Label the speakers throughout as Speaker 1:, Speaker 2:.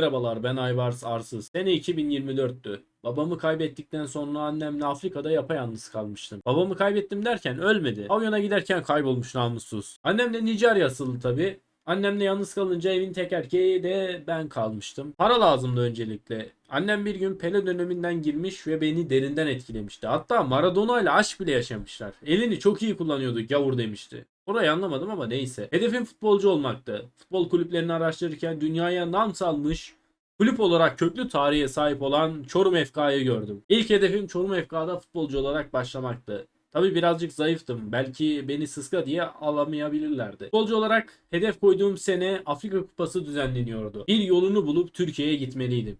Speaker 1: Merhabalar ben Aybars Arsız. Sene 2024'tü. Babamı kaybettikten sonra annemle Afrika'da yapayalnız kalmıştım. Babamı kaybettim derken ölmedi. Pavyona giderken kaybolmuş namussuz. Annem de Nijerya asıllı tabi. Annemle yalnız kalınca evin tek erkeği de ben kalmıştım. Para lazımdı öncelikle. Annem bir gün Pele döneminden girmiş ve beni derinden etkilemişti. Hatta Maradona ile aşk bile yaşamışlar. Elini çok iyi kullanıyordu gavur demişti. Orayı anlamadım ama neyse. Hedefim futbolcu olmaktı. Futbol kulüplerini araştırırken dünyaya nam salmış kulüp olarak köklü tarihe sahip olan Çorum FK'yı gördüm. İlk hedefim Çorum FK'da futbolcu olarak başlamaktı. Tabi birazcık zayıftım. Belki beni sıska diye alamayabilirlerdi. Futbolcu olarak hedef koyduğum sene Afrika Kupası düzenleniyordu. Bir yolunu bulup Türkiye'ye gitmeliydim.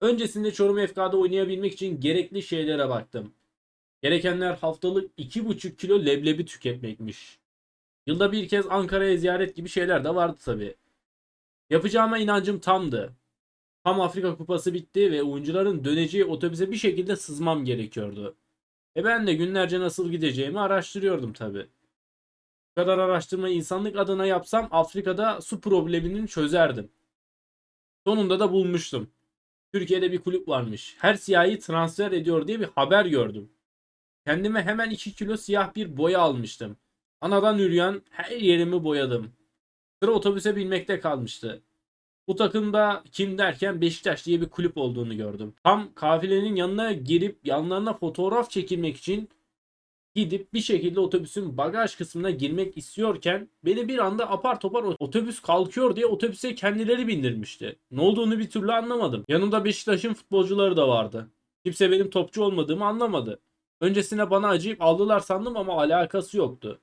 Speaker 1: Öncesinde Çorum FK'da oynayabilmek için gerekli şeylere baktım. Gerekenler haftalık 2,5 kilo leblebi tüketmekmiş. Yılda bir kez Ankara'ya ziyaret gibi şeyler de vardı tabi. Yapacağıma inancım tamdı. Tam Afrika Kupası bitti ve oyuncuların döneceği otobüse bir şekilde sızmam gerekiyordu. E ben de günlerce nasıl gideceğimi araştırıyordum tabi. Bu kadar araştırma insanlık adına yapsam Afrika'da su problemini çözerdim. Sonunda da bulmuştum. Türkiye'de bir kulüp varmış. Her siyahi transfer ediyor diye bir haber gördüm. Kendime hemen 2 kilo siyah bir boya almıştım. Anadan yürüyen her yerimi boyadım. Sıra otobüse binmekte kalmıştı. Bu takımda kim derken Beşiktaş diye bir kulüp olduğunu gördüm. Tam kafilenin yanına girip yanlarına fotoğraf çekilmek için gidip bir şekilde otobüsün bagaj kısmına girmek istiyorken beni bir anda apar topar otobüs kalkıyor diye otobüse kendileri bindirmişti. Ne olduğunu bir türlü anlamadım. Yanımda Beşiktaş'ın futbolcuları da vardı. Kimse benim topçu olmadığımı anlamadı. Öncesine bana acıyıp aldılar sandım ama alakası yoktu.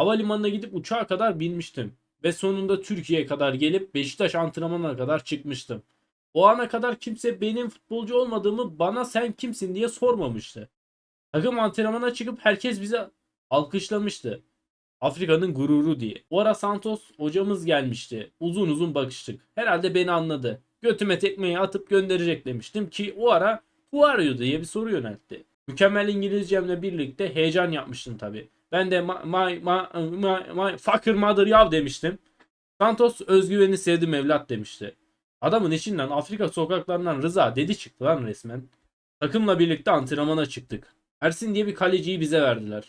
Speaker 1: Havalimanına gidip uçağa kadar binmiştim. Ve sonunda Türkiye'ye kadar gelip Beşiktaş antrenmanına kadar çıkmıştım. O ana kadar kimse benim futbolcu olmadığımı bana sen kimsin diye sormamıştı. Takım antrenmana çıkıp herkes bize alkışlamıştı. Afrika'nın gururu diye. O ara Santos hocamız gelmişti. Uzun uzun bakıştık. Herhalde beni anladı. Götüme tekmeyi atıp gönderecek demiştim ki o ara who are you diye bir soru yöneltti. Mükemmel İngilizcemle birlikte heyecan yapmıştım tabi. Ben de my, my, my, my, fucker mother yav demiştim. Santos özgüveni sevdim evlat demişti. Adamın içinden Afrika sokaklarından Rıza dedi çıktı lan resmen. Takımla birlikte antrenmana çıktık. Ersin diye bir kaleciyi bize verdiler.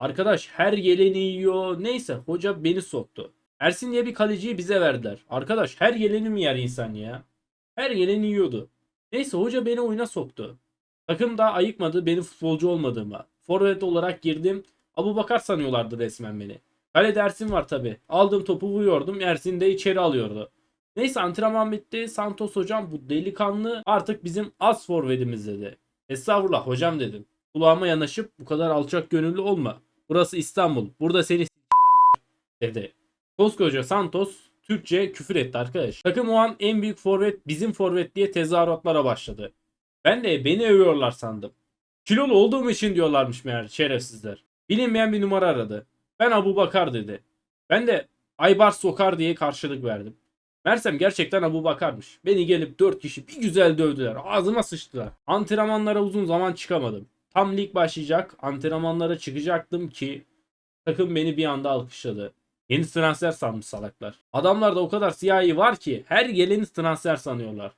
Speaker 1: Arkadaş her geleni yiyor. Neyse hoca beni soktu. Ersin diye bir kaleciyi bize verdiler. Arkadaş her geleni mi yer insan ya? Her geleni yiyordu. Neyse hoca beni oyuna soktu. Takım da ayıkmadı benim futbolcu olmadığıma. Forvet olarak girdim. Abu Bakar sanıyorlardı resmen beni. Kale dersim var tabi. Aldığım topu vuruyordum. Ersin de içeri alıyordu. Neyse antrenman bitti. Santos hocam bu delikanlı artık bizim az forvetimiz dedi. Estağfurullah hocam dedim. Kulağıma yanaşıp bu kadar alçak gönüllü olma. Burası İstanbul. Burada seni s**lerler," dedi. Koskoca Santos Türkçe küfür etti arkadaş. Takım o an en büyük forvet bizim forvet diye tezahüratlara başladı. Ben de beni övüyorlar sandım. Kilolu olduğum için diyorlarmış meğer şerefsizler. Bilinmeyen bir numara aradı. Ben Abu Bakar dedi. Ben de Aybar Sokar diye karşılık verdim. Mersem gerçekten Abu Bakar'mış. Beni gelip 4 kişi bir güzel dövdüler. Ağzıma sıçtılar. Antrenmanlara uzun zaman çıkamadım. Tam lig başlayacak. Antrenmanlara çıkacaktım ki takım beni bir anda alkışladı. Yeni transfer sanmış salaklar. Adamlarda o kadar siyahi var ki her geleni transfer sanıyorlar.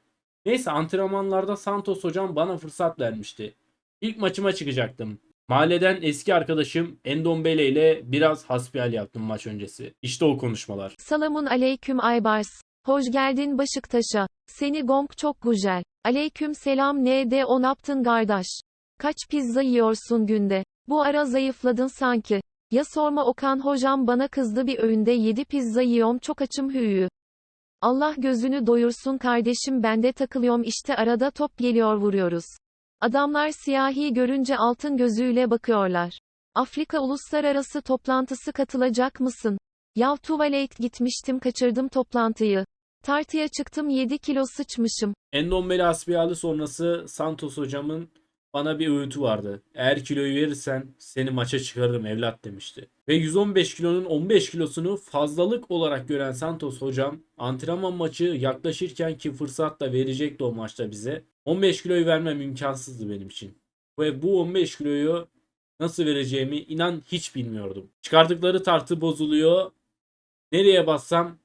Speaker 1: Neyse antrenmanlarda Santos hocam bana fırsat vermişti. İlk maçıma çıkacaktım. Mahalleden eski arkadaşım Endombele ile biraz hasbihal yaptım maç öncesi. İşte o konuşmalar.
Speaker 2: Salamun aleyküm Aybars. Hoş geldin Beşiktaş'a. Seni gong çok güzel. Aleyküm selam ne de on yaptın kardeş. Kaç pizza yiyorsun günde? Bu ara zayıfladın sanki. Ya sorma Okan hocam bana kızdı bir öğünde 7 pizza yiyorum çok açım hüyü. Allah gözünü doyursun kardeşim ben de takılıyorum işte arada top geliyor vuruyoruz. Adamlar siyahi görünce altın gözüyle bakıyorlar. Afrika uluslararası toplantısı katılacak mısın? Yav tuvalet gitmiştim kaçırdım toplantıyı. Tartıya çıktım 7 kilo sıçmışım.
Speaker 1: Endombele hasbihali sonrası Santos hocamın bana bir öğütü vardı. Eğer kiloyu verirsen seni maça çıkarırım evlat demişti. Ve 115 kilonun 15 kilosunu fazlalık olarak gören Santos hocam antrenman maçı yaklaşırken ki fırsat da verecekti o maçta bize. 15 kiloyu vermem imkansızdı benim için. Ve bu 15 kiloyu nasıl vereceğimi inan hiç bilmiyordum. Çıkardıkları tartı bozuluyor. Nereye bassam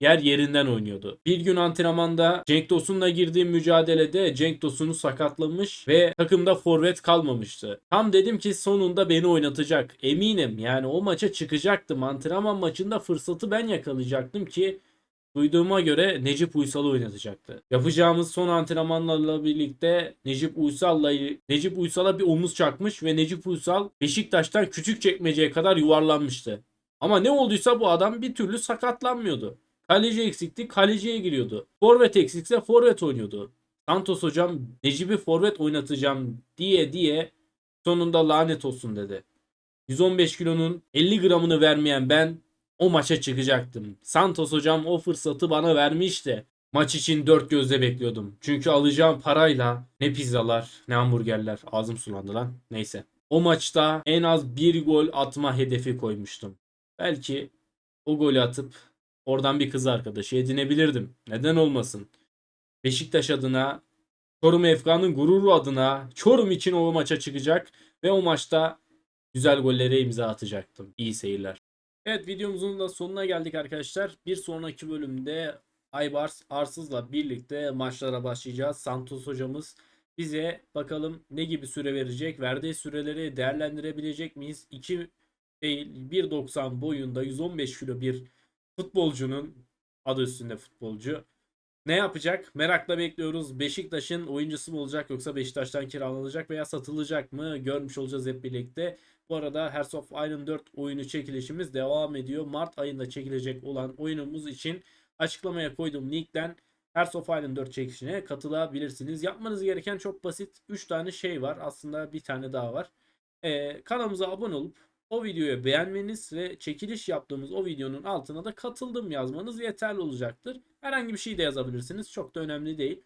Speaker 1: yer yerinden oynuyordu. Bir gün antrenmanda Cenk Tosun'la girdiğim mücadelede Cenk Tosun'u sakatlamış ve takımda forvet kalmamıştı. Tam dedim ki sonunda beni oynatacak. Eminim yani o maça çıkacaktım. Antrenman maçında fırsatı ben yakalayacaktım ki Duyduğuma göre Necip Uysal'ı oynatacaktı. Yapacağımız son antrenmanlarla birlikte Necip Uysal'la Necip Uysal'a bir omuz çakmış ve Necip Uysal Beşiktaş'tan küçük çekmeceye kadar yuvarlanmıştı. Ama ne olduysa bu adam bir türlü sakatlanmıyordu. Kaleci eksikti, kaleciye giriyordu. Forvet eksikse forvet oynuyordu. Santos hocam Necip'i forvet oynatacağım diye diye sonunda lanet olsun dedi. 115 kilonun 50 gramını vermeyen ben o maça çıkacaktım. Santos hocam o fırsatı bana vermişti. Maç için dört gözle bekliyordum. Çünkü alacağım parayla ne pizzalar ne hamburgerler. Ağzım sulandı lan. Neyse. O maçta en az bir gol atma hedefi koymuştum. Belki o golü atıp oradan bir kız arkadaşı edinebilirdim. Neden olmasın? Beşiktaş adına, Çorum Efkan'ın gururu adına Çorum için o maça çıkacak ve o maçta güzel gollere imza atacaktım. İyi seyirler. Evet videomuzun da sonuna geldik arkadaşlar. Bir sonraki bölümde Aybars Arsız'la birlikte maçlara başlayacağız. Santos hocamız bize bakalım ne gibi süre verecek? Verdiği süreleri değerlendirebilecek miyiz? 2 değil 1.90 boyunda 115 kilo bir futbolcunun adı üstünde futbolcu. Ne yapacak? Merakla bekliyoruz. Beşiktaş'ın oyuncusu mu olacak yoksa Beşiktaş'tan kiralanacak veya satılacak mı? Görmüş olacağız hep birlikte. Bu arada Hearts of Iron 4 oyunu çekilişimiz devam ediyor. Mart ayında çekilecek olan oyunumuz için açıklamaya koyduğum linkten Hearts of Iron 4 çekilişine katılabilirsiniz. Yapmanız gereken çok basit. 3 tane şey var. Aslında bir tane daha var. Ee, kanalımıza abone olup o videoyu beğenmeniz ve çekiliş yaptığımız o videonun altına da katıldım yazmanız yeterli olacaktır. Herhangi bir şey de yazabilirsiniz. Çok da önemli değil.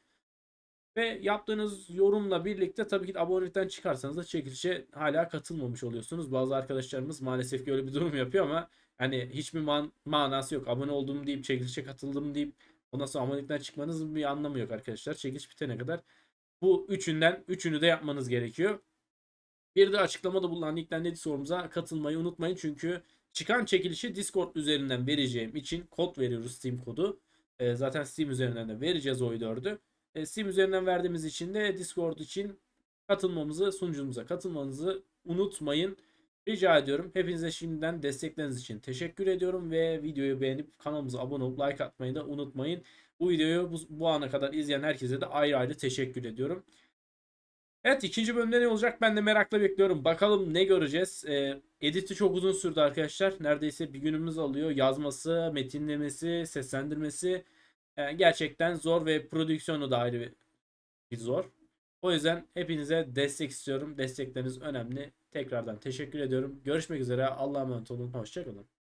Speaker 1: Ve yaptığınız yorumla birlikte tabii ki abonelikten çıkarsanız da çekilişe hala katılmamış oluyorsunuz. Bazı arkadaşlarımız maalesef ki öyle bir durum yapıyor ama hani hiçbir man- manası yok. Abone oldum deyip çekilişe katıldım deyip ondan sonra abonelikten çıkmanızın bir anlamı yok arkadaşlar. Çekiliş bitene kadar bu üçünden üçünü de yapmanız gerekiyor. Bir de açıklamada bulunan linkten ne sorumuza katılmayı unutmayın. Çünkü çıkan çekilişi Discord üzerinden vereceğim için kod veriyoruz Steam kodu. Ee, zaten Steam üzerinden de vereceğiz oy 4'ü. E, Steam üzerinden verdiğimiz için de Discord için katılmamızı, sunucumuza katılmanızı unutmayın. Rica ediyorum. Hepinize şimdiden destekleriniz için teşekkür ediyorum ve videoyu beğenip kanalımıza abone olup like atmayı da unutmayın. Bu videoyu bu, bu ana kadar izleyen herkese de ayrı ayrı teşekkür ediyorum. Evet ikinci bölümde ne olacak ben de merakla bekliyorum. Bakalım ne göreceğiz. E, editi çok uzun sürdü arkadaşlar. Neredeyse bir günümüz alıyor. Yazması, metinlemesi, seslendirmesi. E, gerçekten zor ve prodüksiyonu da ayrı bir zor. O yüzden hepinize destek istiyorum. Destekleriniz önemli. Tekrardan teşekkür ediyorum. Görüşmek üzere. Allah'a emanet olun. Hoşçakalın.